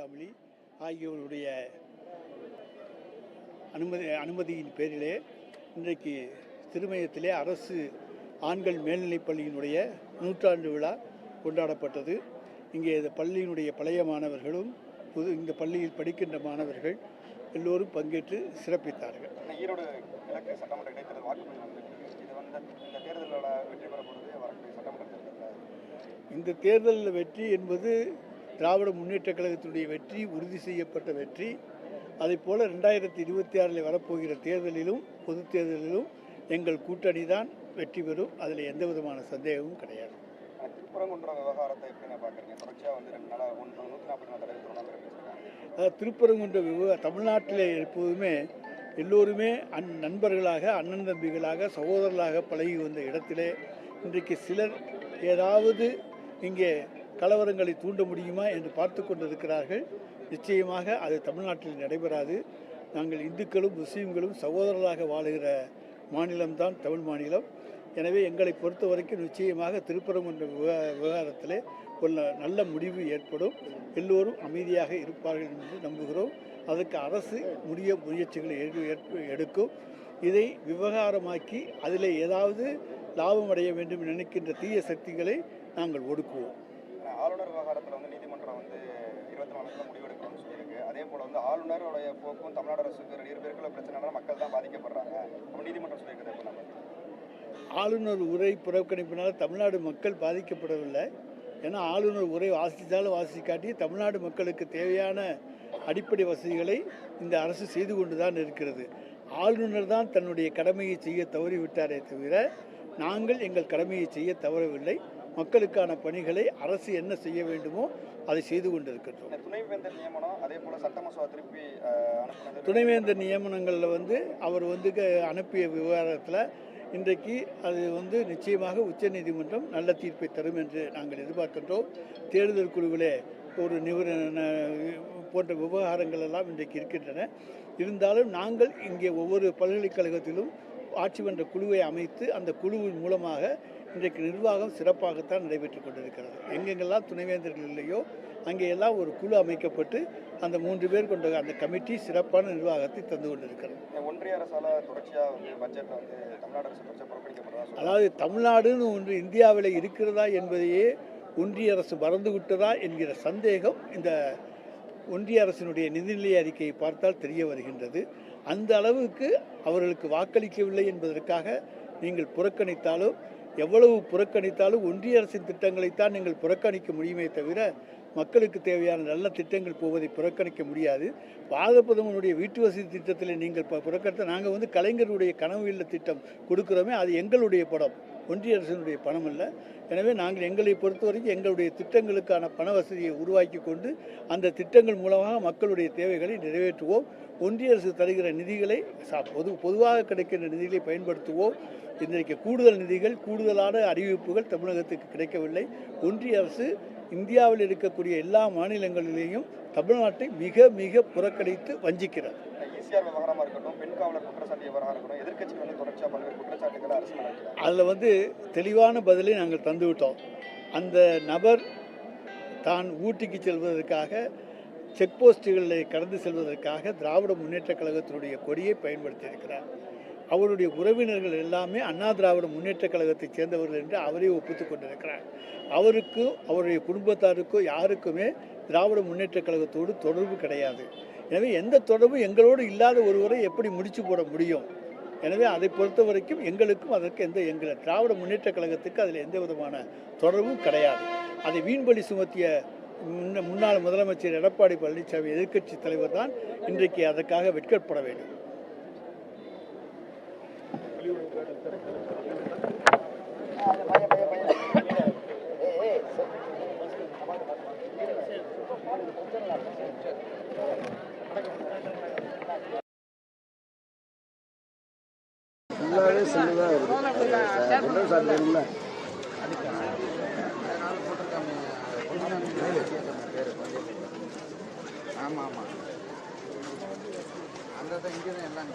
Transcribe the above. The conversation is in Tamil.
அலிகாமலி ஆகியோருடைய அனுமதி அனுமதியின் பேரிலே இன்றைக்கு திருமயத்திலே அரசு ஆண்கள் மேல்நிலைப் பள்ளியினுடைய நூற்றாண்டு விழா கொண்டாடப்பட்டது. இங்கே இந்த பள்ளியினுடைய பழைய மாணவர்களும் புது இந்த பள்ளியில் படிக்கின்ற மாணவர்கள் எல்லோரும் பங்கேற்று சிறப்பித்தார்கள். இந்த ஈரோடு கிழக்கு சட்டமன்ற இடைத்தேர்தல் வாக்குப்பதிவு நடந்துட்டு இது வந்து இந்த தேர்தலோட வெற்றி பெற போகிறது வரக்கூடிய சட்டமன்ற தேர்தலில் இந்த தேர்தலில் வெற்றி என்பது திராவிட முன்னேற்றக் கழகத்தினுடைய வெற்றி உறுதி செய்யப்பட்ட வெற்றி. அதைப் போல ரெண்டாயிரத்தி இருபத்தி ஆறில் வரப்போகிற தேர்தலிலும் பொது தேர்தலிலும் எங்கள் கூட்டணி தான் வெற்றி பெறும். அதில் எந்த விதமான சந்தேகமும் கிடையாது. திருப்பரங்குன்ற விவகாரத்தை எப்படி நான் பார்க்குறீங்க? தொடர்ச்சியாக வந்து ரெண்டு நாளாக ஒன்று நூற்றி நாற்பத்தி நாலு தடவை திருவண்ணாமலை பேசுகிறாங்க அதாவது திருப்பரங்குன்ற விவ தமிழ்நாட்டில் எப்போதுமே எல்லோருமே அன் நண்பர்களாக அண்ணன் தம்பிகளாக சகோதரர்களாக பழகி வந்த இடத்திலே இன்றைக்கு சிலர் ஏதாவது இங்கே கலவரங்களை தூண்ட முடியுமா என்று பார்த்து கொண்டிருக்கிறார்கள். நிச்சயமாக அது தமிழ்நாட்டில் நடைபெறாது. நாங்கள் இந்துக்களும் முஸ்லீம்களும் சகோதரர்களாக வாழுகிற மாநிலம்தான் தமிழ் மாநிலம். எனவே எங்களை பொறுத்த வரைக்கும் நிச்சயமாக திருப்பரங்குன்ற விவகாரத்தில் ஒரு நல்ல முடிவு ஏற்படும். எல்லோரும் அமைதியாக இருப்பார்கள் என்று நம்புகிறோம். அதற்கு அரசு முடிய முயற்சிகளை எடுக்கும். இதை விவகாரமாக்கி அதில் ஏதாவது லாபம் அடைய வேண்டும் நினைக்கின்ற தீய சக்திகளை நாங்கள் ஒடுக்குவோம். ஆளுநர் விவகாரத்தில் வந்து நீதிமன்றம் வந்து இருபத்தி நாலுல முடிவெடுக்கணும்னு சொல்லியிருக்கு. அதே போல் வந்து ஆளுநருடைய போக்கும் தமிழ்நாடு அரசுக்கு ரெண்டு பேருக்குள்ள பிரச்சனைனால மக்கள் தான் பாதிக்கப்படுறாங்க. அப்போ நீதிமன்றம் சொல்லியிருக்கிறது எப்போ நம்ம? ஆளுநர் உரை புறக்கணிப்பினால் தமிழ்நாடு மக்கள் பாதிக்கப்படவில்லை. ஏன்னா ஆளுநர் உரை வாசித்தாலும் வாசிக்காட்டி தமிழ்நாடு மக்களுக்கு தேவையான அடிப்படை வசதிகளை இந்த அரசு செய்து கொண்டு தான் இருக்கிறது. ஆளுநர் தான் தன்னுடைய கடமையை செய்ய தவறிவிட்டாரே தவிர நாங்கள் எங்கள் கடமையை செய்ய தவறவில்லை. மக்களுக்கான பணிகளை அரசு என்ன செய்ய வேண்டுமோ அதை செய்து கொண்டிருக்கின்றோம். துணைவேந்தர் நியமனம் அதே போல் சட்ட மசோதா திருப்பி துணைவேந்தர் நியமனங்களில் வந்து அவர் வந்து அனுப்பிய விவகாரத்தில் இன்றைக்கு அது வந்து நிச்சயமாக உச்சநீதிமன்றம் நல்ல தீர்ப்பை தரும் என்று நாங்கள் எதிர்பார்க்கின்றோம். தேர்தல் குழுவிலே ஒரு நிபுண போன்ற விவகாரங்கள் எல்லாம் இன்றைக்கு இருக்கின்றன. இருந்தாலும் நாங்கள் இங்கே ஒவ்வொரு பல்கலைக்கழகத்திலும் ஆட்சி மன்ற குழுவை அமைத்து அந்த குழுவின் மூலமாக இன்றைக்கு நிர்வாகம் சிறப்பாகத்தான் நடைபெற்று கொண்டிருக்கிறது. எங்கெங்கெல்லாம் துணைவேந்தர்கள் இல்லையோ அங்கே எல்லாம் ஒரு குழு அமைக்கப்பட்டு அந்த மூன்று பேர் கொண்ட அந்த கமிட்டி சிறப்பான நிர்வாகத்தை தந்து கொண்டிருக்கிறது. ஒன்றிய அரசால தொடர்ச்சியாக வந்து பட்ஜெட்டில் வந்து தமிழ்நாடு அரசு தொடர்ச்சியாக புறக்கணிக்கப்படுறதா சொல்றாங்க. அதாவது தமிழ்நாடுன்னு ஒன்று இந்தியாவில் இருக்கிறதா என்பதையே ஒன்றிய அரசு மறந்து விட்டதா என்கிற சந்தேகம் இந்த ஒன்றிய அரசினுடைய நிதிநிலை அறிக்கையை பார்த்தால் தெரிய வருகின்றது. அந்த அளவுக்கு அவர்களுக்கு வாக்களிக்கவில்லை என்பதற்காக நீங்கள் புறக்கணித்தாலும் எவ்வளவு புறக்கணித்தாலும் ஒன்றிய அரசின் திட்டங்களைத்தான் நீங்கள் புறக்கணிக்க முடியுமே தவிர மக்களுக்கு தேவையான நல்ல திட்டங்கள் போவதை புறக்கணிக்க முடியாது. பாதபதமனுடைய வீட்டு வசதி திட்டத்தில் நீங்கள் ப- புறக்கணித்த நாங்கள் வந்து கலைஞருடைய கனவு இல்ல திட்டம் கொடுக்குறோமே அது எங்களுடைய படம். ஒன்றிய அரசினுடைய பணம் அல்ல. எனவே நாங்கள் எங்களை பொறுத்தவரைக்கும் எங்களுடைய திட்டங்களுக்கான பண வசதியை உருவாக்கி கொண்டு அந்த திட்டங்கள் மூலமாக மக்களுடைய தேவைகளை நிறைவேற்றுவோம். ஒன்றிய அரசு தருகிற நிதிகளை பொது பொதுவாக கிடைக்கின்ற நிதிகளை பயன்படுத்துவோம். இன்றைக்கு கூடுதல் நிதிகள் கூடுதலான அறிவிப்புகள் தமிழகத்துக்கு கிடைக்கவில்லை. ஒன்றிய அரசு இந்தியாவில் இருக்கக்கூடிய எல்லா மாநிலங்களிலேயும் தமிழ்நாட்டை மிக மிக புறக்கணித்து வஞ்சிக்கிறது இந்த விவகாரமாக இருக்கட்டும் பெண் காவலர் குற்றச்சாட்டு விவகாரம் இருக்கட்டும் எதிர்கட்சிகள் வந்து தொடர்ச்சியாக பல்வேறு குற்றச்சாட்டுகளை அரசு மேல அதில் வந்து தெளிவான பதிலை நாங்கள் தந்துவிட்டோம் அந்த நபர் தான் ஊட்டிக்கு செல்வதற்காக செக் போஸ்ட்டுகளை கடந்து செல்வதற்காக திராவிட முன்னேற்றக் கழகத்தினுடைய கொடியை பயன்படுத்தியிருக்கிறார். அவருடைய உறவினர்கள் எல்லாமே அண்ணா திராவிட முன்னேற்றக் கழகத்தைச் சேர்ந்தவர்கள் என்று அவரே ஒப்புத்துக் கொண்டிருக்கிறார். அவருக்கும் அவருடைய குடும்பத்தாருக்கும் யாருக்குமே திராவிட முன்னேற்றக் கழகத்தோடு தொடர்பு கிடையாது. எனவே எந்த தொடர்பும் எங்களோடு இல்லாத ஒருவரை எப்படி முடிச்சு போட முடியும்? எனவே அதை பொறுத்த வரைக்கும் எங்களுக்கும் அதற்கு எந்த எங்கள் திராவிட முன்னேற்றக் கழகத்துக்கு அதில் எந்த விதமான தொடர்பும் கிடையாது. அதை வீண்பலி சுமத்திய முன்ன முன்னாள் முதலமைச்சர் எடப்பாடி பழனிசாமி எதிர்க்கட்சி தலைவர் தான் இன்றைக்கு அதற்காக வெட்கப்பட வேண்டும். ஃபுல்லாகவே செல்லு தான். விண்டோ சாட் வரும்ல ஆமாம் ஆமாம் அந்த இங்கே தான் எல்லாம்